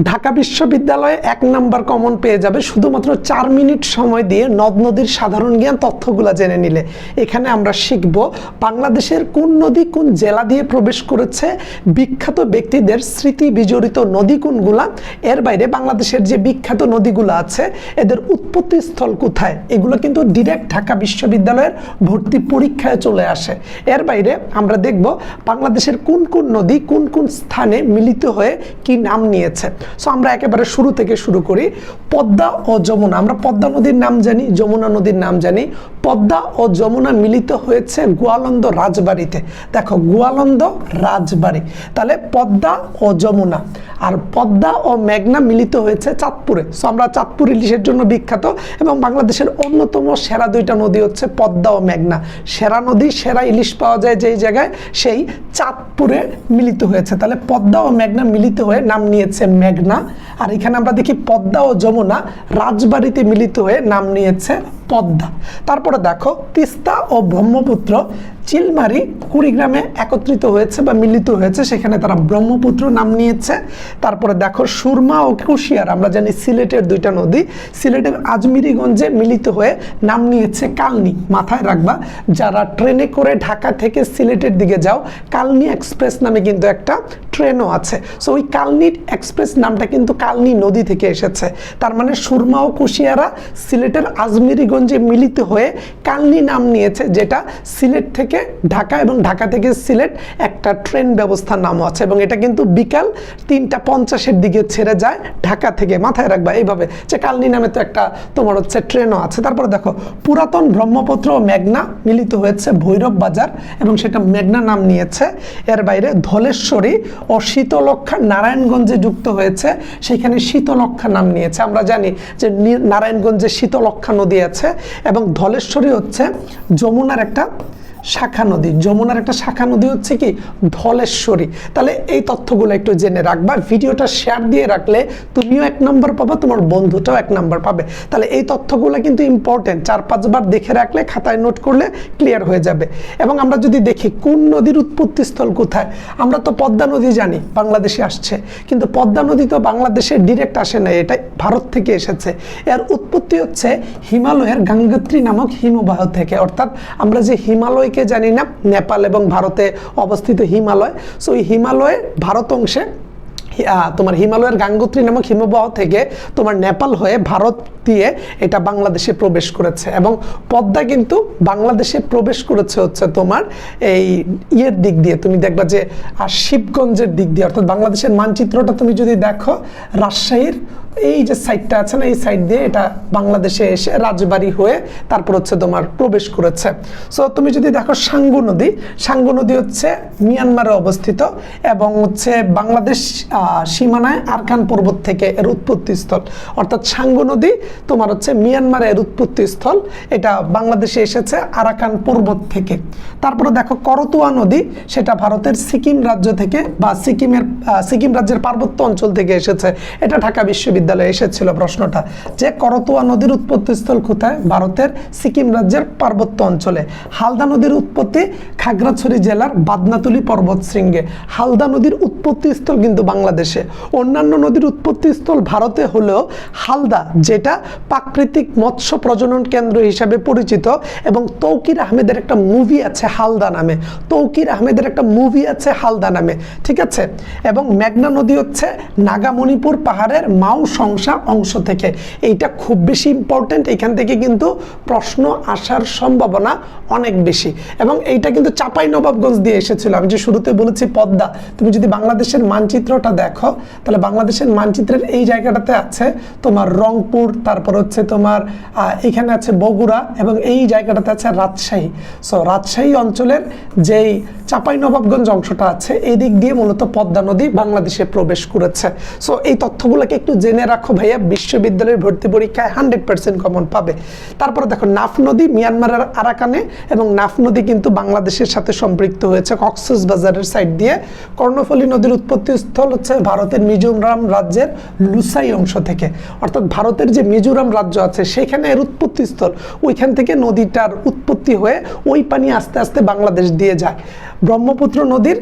ঢাকা বিশ্ববিদ্যালয়ে এক number common পেয়ে যাবে শুধুমাত্র চার মিনিট সময় দিয়ে নদ নদীর সাধারণ জ্ঞান তথ্যগুলো জেনে নিলে। এখানে আমরা শিখব বাংলাদেশের কোন নদী কোন জেলা দিয়ে প্রবেশ করেছে, বিখ্যাত ব্যক্তিদের স্মৃতি বিজড়িত নদী কোনগুলা, এর বাইরে বাংলাদেশের যে বিখ্যাত নদীগুলো আছে, এদের উৎপত্তি স্থল কোথায়, এগুলো কিন্তু ডিরেক্ট ঢাকা বিশ্ববিদ্যালয়ের ভর্তি পরীক্ষায় চলে আসে। এর বাইরে আমরা দেখব বাংলাদেশের কোন কোন নদী কোন কোন স্থানে মিলিত হয়ে কি নাম নিয়েছে। সো আমরা একেবারে শুরু থেকে শুরু করি। পদ্মা ও যমুনা, আমরা পদ্মা নদীর নাম জানি, যমুনা নদীর নাম জানি। পদ্মা ও যমুনা মিলিত হয়েছে গোয়ালন্দ রাজবাড়িতে। দেখো, গোয়ালন্দ রাজবাড়ি। তাহলে পদ্মা ও যমুনা আর পদ্মা ও মেঘনা মিলিত হয়েছে চাঁদপুরে। সো আমরা চাঁদপুর ইলিশের জন্য বিখ্যাত এবং বাংলাদেশের অন্যতম সেরা দুইটা নদী হচ্ছে পদ্মা ও মেঘনা। সেরা নদী, সেরা ইলিশ পাওয়া যায় যেই জায়গায়, সেই চাঁদপুরে মিলিত হয়েছে। তাহলে পদ্মা ও মেঘনা মিলিত হয়ে নাম নিয়েছে মেঘনা। আর এখানে আমরা দেখি পদ্মা ও যমুনা রাজবাড়িতে মিলিত হয়ে নাম নিয়েছে পদ্মা। তারপরে দেখো, তিস্তা ও ব্রহ্মপুত্র, চিলমারি কুড়িগ্রামে একত্রিত হয়েছে বা মিলিত হয়েছে, সেখানে তারা ব্রহ্মপুত্র নাম নিয়েছে। তারপরে দেখো, সুরমা ও কুশিয়ার, আমরা জানি সিলেটের দুইটা নদী, সিলেটের আজমিরিগঞ্জে মিলিত হয়ে নাম নিয়েছে কালনি, মাথায় রাখবা। যারা ট্রেনে করে ঢাকা থেকে সিলেটের দিকে যাও, কালনি এক্সপ্রেস নামে কিন্তু একটা ট্রেনও আছে। সো ওই কালনি এক্সপ্রেস নামটা কিন্তু কালনি নদী থেকে এসেছে। তার মানে সুরমা ও কুশিয়ারা সিলেটের আজমিরিগঞ্জে মিলিত হয়ে কালনি নাম নিয়েছে, যেটা সিলেট থেকে ঢাকা এবং ঢাকা থেকে সিলেট একটা ট্রেন ব্যবস্থার নামও আছে। এবং এটা কিন্তু বিকাল তিনটা পঞ্চাশের দিকে ছেড়ে যায় ঢাকা থেকে। মাথায় রাখবা, এইভাবে যে কালনি নামে তো একটা তোমার হচ্ছে ট্রেনও আছে। তারপরে দেখো, পুরাতন ব্রহ্মপুত্র ও মেঘনা মিলিত হয়েছে ভৈরব বাজার এবং সেটা মেঘনা নাম নিয়েছে। এর বাইরে ধলেশ্বরী ও শীতলক্ষা নারায়ণগঞ্জে যুক্ত হয়েছে, সেখানে শীতলক্ষা নাম নিয়েছে। আমরা জানি যে নারায়ণগঞ্জে শীতলক্ষা নদী আছে এবং ধলেশ্বরী হচ্ছে যমুনার একটা শাখা নদী। যমুনার একটা শাখা নদী হচ্ছে কি? ধলেশ্বরী। তাহলে এই তথ্যগুলো একটু জেনে রাখবা। ভিডিওটা শেয়ার দিয়ে রাখলে তুমিও এক নম্বর পাবা, তোমার বন্ধুটাও এক নম্বর পাবে। তাহলে এই তথ্যগুলো কিন্তু ইম্পর্টেন্ট চার, পাঁচবার দেখে রাখলে, খাতায় নোট করলে ক্লিয়ার হয়ে যাবে। এবং আমরা যদি দেখি, কোন নদীর উৎপত্তি স্থল কোথায়? আমরা তো পদ্মা নদী জানি, বাংলাদেশে আসছে। কিন্তু পদ্মা নদী তো বাংলাদেশে ডিরেক্ট আসে না এটা ভারত থেকে এসেছে। এর উৎপত্তি হচ্ছে হিমালয়ের গাঙ্গোত্রী নামক হিমবাহ থেকে। অর্থাৎ আমরা যে হিমালয়কে জানি না, নেপাল এবং ভারতে অবস্থিত হিমালয়। সো এই হিমালয়ে ভারত অংশে তোমার হিমালয়ের গাঙ্গোত্রী নামক হিমবাহ থেকে তোমার নেপাল হয়ে ভারত দিয়ে এটা বাংলাদেশে প্রবেশ করেছে। এবং পদ্মা কিন্তু বাংলাদেশে প্রবেশ করেছে হচ্ছে তোমার এই ইয়ের দিক দিয়ে। তুমি দেখবা যে শিবগঞ্জের দিক দিয়ে, অর্থাৎ বাংলাদেশের মানচিত্রটা তুমি যদি দেখো, রাজশাহীর এই যে সাইডটা আছে না, এই সাইড দিয়ে এটা বাংলাদেশে এসে রাজবাড়ি হয়ে তারপর হচ্ছে তোমার প্রবেশ করেছে। সো তুমি যদি দেখো সাঙ্গু নদী সাঙ্গু নদী হচ্ছে মিয়ানমারে অবস্থিত এবং হচ্ছে বাংলাদেশ সীমানায় আরকান পর্বত থেকে এর উৎপত্তি স্থল অর্থাৎ সাঙ্গু নদী তোমার হচ্ছে মিয়ানমারের এর উৎপত্তি স্থল এটা বাংলাদেশে এসেছে আরাকান পর্বত থেকে। তারপরে দেখো করতোয়া নদী, সেটা ভারতের সিকিম রাজ্য থেকে বা সিকিমের সিকিম রাজ্যের পার্বত্য অঞ্চল থেকে এসেছে। এটা ঢাকা বিশ্ববিদ্যালয়ে এসেছিল প্রশ্নটা, যে করতোয়া নদীর উৎপত্তিস্থল কোথায়? ভারতের সিকিম রাজ্যের পার্বত্য অঞ্চলে। হালদা নদীর উৎপত্তি খাগড়াছড়ি জেলার বাদনাতুলি পর্বত শৃঙ্গে। হালদা নদীর উৎপত্তিস্থল কিন্তু বাংলাদেশে। অন্যান্য নদীর উৎপত্তিস্থল ভারতে হলেও হালদা, যেটা প্রাকৃতিক মৎস্য প্রজনন কেন্দ্র হিসাবে পরিচিত এবং তৌকির আহমেদের একটা মুভি আছে হালদা নামে। তৌকির আহমেদের একটা মুভি আছে হালদা নামে, ঠিক আছে? এবং মেঘনা নদী হচ্ছে নাগামণিপুর পাহাড়ের মাউ সংসা অংশ থেকে। এইটা খুব বেশি ইম্পর্টেন্ট এখান থেকে কিন্তু প্রশ্ন আসার সম্ভাবনা অনেক বেশি। এবং এইটা কিন্তু চাপাই নবাবগঞ্জ দিয়ে এসেছিল। আমি যে শুরুতে বলেছি পদ্মা, তুমি যদি বাংলাদেশের মানচিত্রটা দেখো, তাহলে বাংলাদেশের মানচিত্রের এই জায়গাটাতে আছে তোমার রংপুর, তারপর হচ্ছে তোমার এখানে আছে বগুড়া এবং এই জায়গাটাতে আছে রাজশাহী। সো রাজশাহী অঞ্চলের যেই চাপাই নবাবগঞ্জ অংশটা আছে এই দিক দিয়ে মূলত পদ্মা নদী বাংলাদেশে প্রবেশ করেছে। সো এই তথ্যগুলোকে একটু জেনে রাখো ভাইয়া, বিশ্ববিদ্যালয়ের ভর্তি পরীক্ষায় হান্ড্রেড পার্সেন্ট কমন পাবে। তারপরে দেখো, নাফ নদী মিয়ানমারের আরাকানে এবং নাফ নদী কিন্তু বাংলাদেশের সাথে সম্পৃক্ত হয়েছে কক্সবাজারের সাইড দিয়ে। কর্ণফুলী নদীর উৎপত্তি স্থল হচ্ছে ভারতের মিজোরাম রাজ্যের লুসাই অংশ থেকে। অর্থাৎ ভারতের যে মিজোরাম রাজ্য আছে, সেখানে এর উৎপত্তি স্থল ওইখান থেকে নদীটার উৎপত্তি হয়ে ওই পানি আস্তে আস্তে বাংলাদেশ দিয়ে যায়। ব্রহ্মপুত্র নদীর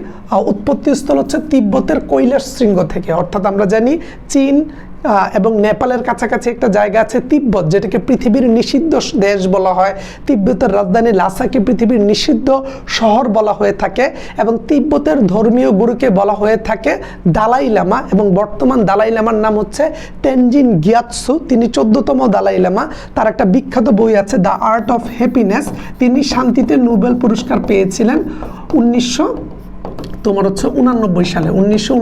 উৎপত্তি স্থল হচ্ছে তিব্বতের কৈলাস শৃঙ্গ থেকে। অর্থাৎ আমরা জানি চীন এবং নেপালের কাছাকাছি একটা জায়গা আছে তিব্বত, যেটাকে পৃথিবীর নিষিদ্ধ দেশ বলা হয়। তিব্বতের রাজধানী লাসাকে পৃথিবীর নিষিদ্ধ শহর বলা হয়ে থাকে এবং তিব্বতের ধর্মীয় গুরুকে বলা হয়ে থাকে দালাই লামা এবং বর্তমান দালাই লামার নাম হচ্ছে তেনজিন গিয়াৎসু। তিনি চোদ্দতম দালাই লামা। তার একটা বিখ্যাত বই আছে, দ্য আর্ট অফ হ্যাপিনেস। তিনি শান্তিতে নোবেল পুরস্কার পেয়েছিলেন উনিশশো তোমার হচ্ছে উনানব্বই সালে, উনিশশো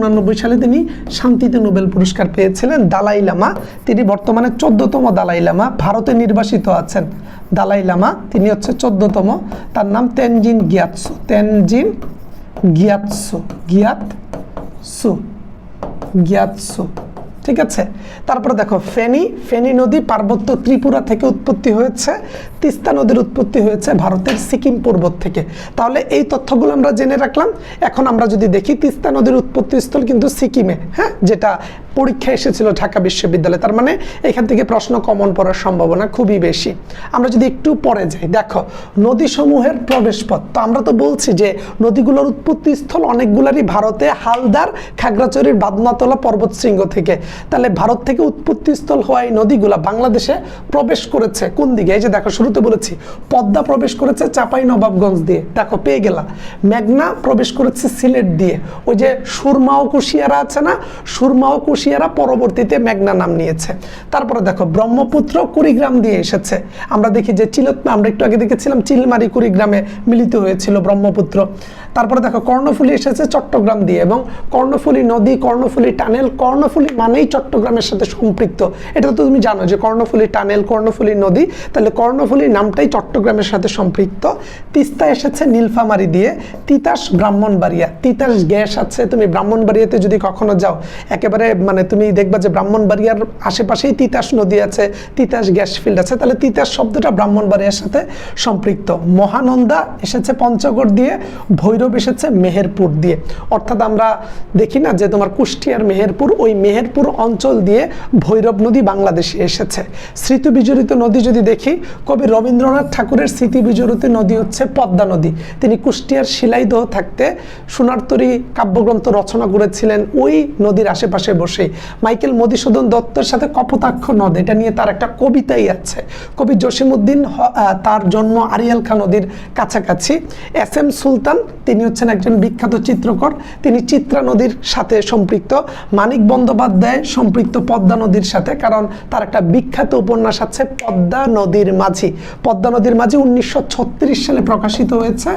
সালে তিনি শান্তিতে নোবেল পুরস্কার পেয়েছিলেন দালাই লামা। তিনি বর্তমানে চোদ্দতম দালাই লামা, ভারতে নির্বাসিত আছেন দালাই লামা। তিনি হচ্ছে চোদ্দতম, তার নাম তেনজিন গিয়াৎসু তেনজিন গিয়াৎসু গিয়াৎসু গিয়াৎসু। ঠিক আছে? তারপরে দেখো, ফেনী ফেনী নদী পার্বত্য ত্রিপুরা থেকে উৎপত্তি হয়েছে, তিস্তা নদীর উৎপত্তি হয়েছে ভারতের সিকিম পর্বত থেকে। তাহলে এই তথ্যগুলো আমরা জেনে রাখলাম। এখন আমরা যদি দেখি, তিস্তা নদীর উৎপত্তি স্থল কিন্তু সিকিমে হ্যাঁ? যেটা পরীক্ষা এসেছিল ঢাকা বিশ্ববিদ্যালয়ে, তার মানে এখান থেকে প্রশ্ন কমন পড়ার সম্ভাবনা খুবই বেশি। আমরা যদি একটু পরে যাই, দেখো, নদীসমূহের প্রবেশপথ। তো আমরা তো বলছি যে নদীগুলোর উৎপত্তি স্থল অনেকগুলারই ভারতে হালদার খাগড়াছড়ির বাদনাতলা পর্বত শৃঙ্গ থেকে। তাহলে ভারত থেকে উৎপত্তি স্থল হওয়া এই নদীগুলা বাংলাদেশে প্রবেশ করেছে কোন দিকে? এই যে দেখো, শুরুতে বলেছি, পদ্মা প্রবেশ করেছে চাপাই নবাবগঞ্জ দিয়ে। দেখো, পেয়ে গেলা মেঘনা প্রবেশ করেছে সিলেট দিয়ে। ওই যে সুরমা ও কুশিয়ারা আছে না? সুরমা ও কুশিয়ারা পরবর্তীতে মেঘনা নাম নিয়েছে। তারপরে দেখো, ব্রহ্মপুত্র কুড়িগ্রাম দিয়ে এসেছে। আমরা দেখি যে চিলত আমরা একটু আগে দেখেছিলাম চিলমারি কুড়িগ্রামে মিলিত হয়েছিল ব্রহ্মপুত্র। তারপরে দেখো, কর্ণফুলী এসেছে চট্টগ্রাম দিয়ে এবং কর্ণফুলী নদী, কর্ণফুলী টানেল, কর্ণফুলী মানেই চট্টগ্রামের সাথে সম্পৃক্ত। এটা তো তুমি জানো যে কর্ণফুলী টানেল, কর্ণফুলী নদী, তাহলে কর্ণফুলী নামটাই চট্টগ্রামের সাথে সম্পৃক্ত। তিস্তা এসেছে নীলফামারি দিয়ে, তিতাস ব্রাহ্মণবাড়িয়া, তিতাস গ্যাস আছে। তুমি ব্রাহ্মণবাড়িয়াতে যদি কখনো যাও, একেবারে মানে তুমি দেখবা যে ব্রাহ্মণবাড়িয়ার আশেপাশেই তিতাস নদী আছে, তিতাস গ্যাস ফিল্ড আছে। তাহলে তিতাস শব্দটা ব্রাহ্মণবাড়িয়ার সাথে সম্পৃক্ত। মহানন্দা এসেছে পঞ্চগড় দিয়ে, ভৈরব এসেছে মেহেরপুর দিয়ে। অর্থাৎ আমরা দেখি না যে তোমার কুষ্টিয়ার মেহেরপুর, ওই মেহেরপুর অঞ্চল দিয়ে ভৈরব নদী বাংলাদেশে এসেছে। স্মৃতি বিজড়িত নদী যদি দেখি, কবি রবীন্দ্রনাথ ঠাকুরের স্মৃতি বিজড়িত নদী হচ্ছে পদ্মা নদী। তিনি কুষ্টিয়ার শিলাইদহ থাকতে সোনারতরী কাব্যগ্রন্থ রচনা করেছিলেন ওই নদীর আশেপাশে বসে মাইকেল মধুসূদন দত্তের সাথে কপোতাক্ষ নদ, এটা নিয়ে তার একটা কবিতাই আছে। কবি জসিমউদ্দিন হ- তার জন্ম আরিয়াল খা নদীর কাছাকাছি। এস এম সুলতান, তিনি হচ্ছেন একজন বিখ্যাত চিত্রকর। তিনি চিত্রা নদীর সাথে সম্পৃক্ত। মানিক বন্দ্যোপাধ্যায় সম্পৃক্ত পদ্মা নদীর সাথে, কারণ তার একটা বিখ্যাত উপন্যাস আছে, পদ্মা নদীর মাঝি। পদ্মা নদীর মাঝি উনিশশো ছত্রিশ সালে প্রকাশিত হয়েছে।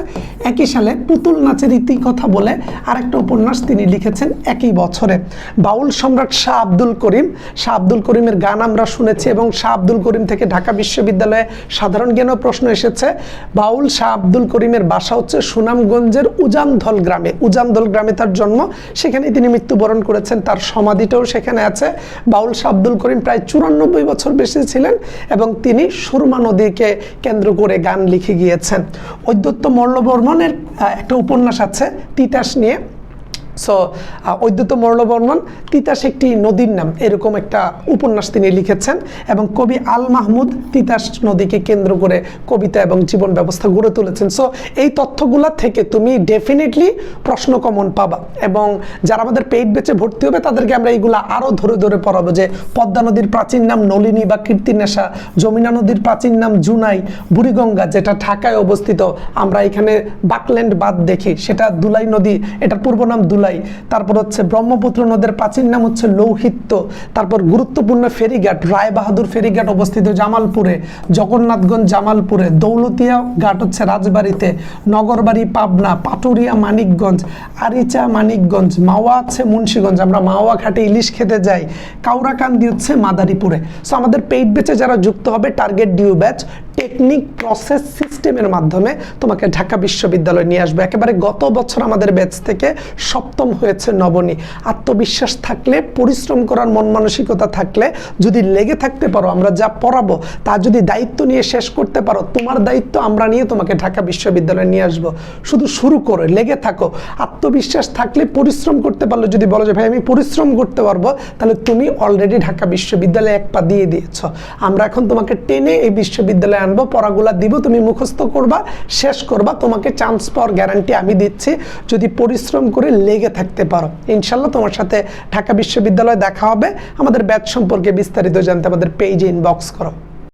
একই সালে পুতুল নাচের ইতিকথা বলে আরেকটা উপন্যাস তিনি লিখেছেন, একই বছরে। বাউল সম্রাট শাহ আব্দুল করিম। শাহ আব্দুল করিমের গান আমরা শুনেছি এবং শাহ আব্দুল করিম থেকে ঢাকা বিশ্ববিদ্যালয়ে সাধারণ জ্ঞানও প্রশ্ন এসেছে। বাউল শাহ আব্দুল করিমের বাসা হচ্ছে সুনামগঞ্জের উজানধল গ্রামে। উজানধল গ্রামে তার জন্ম। সেখানে তিনি মৃত্যুবরণ করেছেন। তার সমাধিটাও সেখানে আছে। বাউল শাহ আব্দুল করিম প্রায় চুরানব্বই বছর বেশি ছিলেন এবং তিনি সুরমা নদীকে কেন্দ্র করে গান লিখে গিয়েছেন। ঐদ্যত্য মল্লবর্মনের একটা উপন্যাস আছে তিতাস নিয়ে। সো ঐদ্যত মরলবর্মন তিতাস একটি নদীর নাম, এরকম একটা উপন্যাস তিনি লিখেছেন এবং কবি আল মাহমুদ তিতাস নদীকে কেন্দ্র করে কবিতা এবং জীবন ব্যবস্থা গড়ে তুলেছেন। সো, এই তথ্যগুলা থেকে তুমি ডেফিনেটলি প্রশ্ন কমন পাবা এবং যারা আমাদের পেইড বেচে ভর্তি হবে, তাদেরকে আমরা এইগুলা আরও ধরে ধরে পড়াবো যে পদ্মা নদীর প্রাচীন নাম নলিনী বা কীর্তিনেশা যমুনা নদীর প্রাচীন নাম জুনাই, বুড়িগঙ্গা যেটা ঢাকায় অবস্থিত, আমরা এখানে বাকল্যান্ড বাদ দেখি, সেটা দুলাই নদী, এটার পূর্ব নাম দুলাই। তারপর হচ্ছে ব্রহ্মপুত্র নদের প্রাচীন নাম হচ্ছে লৌহিত্য। তারপর গুরুত্বপূর্ণ ফেরিঘাট রায় বাহাদুর ফেরিঘাট অবস্থিত জামালপুরে, জগন্নাথগঞ্জ জামালপুরে, দৌলতিয়া ঘাট হচ্ছে রাজবাড়িতে, নগরবাড়ি পাবনা, পাটুরিয়া মানিকগঞ্জ, আরিচা মানিকগঞ্জ, মাওয়া আছে মুন্সীগঞ্জ, আমরা মাওয়া ঘাটে ইলিশ খেতে যাই। কাউরাকান্দি হচ্ছে মাদারীপুরে। সো আমাদের পেইড ব্যাচে যারা যুক্ত হবে target due batch technique process সিস্টেমের মাধ্যমে তোমাকে ঢাকা বিশ্ববিদ্যালয়ে নিয়ে আসবে। একেবারে গত বছর আমাদের ব্যাচ থেকে সপ্তম হয়েছে নবনী। আত্মবিশ্বাস থাকলে, পরিশ্রম করার মন মানসিকতা থাকলে, যদি লেগে থাকতে পারো, আমরা যা পড়াবো, তা যদি দায়িত্ব নিয়ে শেষ করতে পারো, তোমার দায়িত্ব আমরা নিয়ে তোমাকে ঢাকা বিশ্ববিদ্যালয়ে নিয়ে আসব। শুধু শুরু করে, লেগে থাকো। আত্মবিশ্বাস থাকলে, পরিশ্রম করতে পারলে, যদি বলো যে, ভাই, আমি পরিশ্রম করতে পারব, তাহলে তুমি অলরেডি ঢাকা বিশ্ববিদ্যালয়ে এক পা দিয়ে দিয়েছ। আমরা এখন তোমাকে টেনে এই বিশ্ববিদ্যালয়ে আনব, পড়াগুলা দিব, তুমি মুখস্থ করবা, শেষ করবা, তোমাকে চান্স পাওয়ার গ্যারান্টি আমি দিচ্ছি। যদি পরিশ্রম করে লেগে থাকতে পারো, ইনশাল্লাহ তোমার সাথে ঢাকা বিশ্ববিদ্যালয়ে দেখা হবে। আমাদের ব্যাচ সম্পর্কে বিস্তারিত জানতে আমাদের পেজে ইনবক্স করো।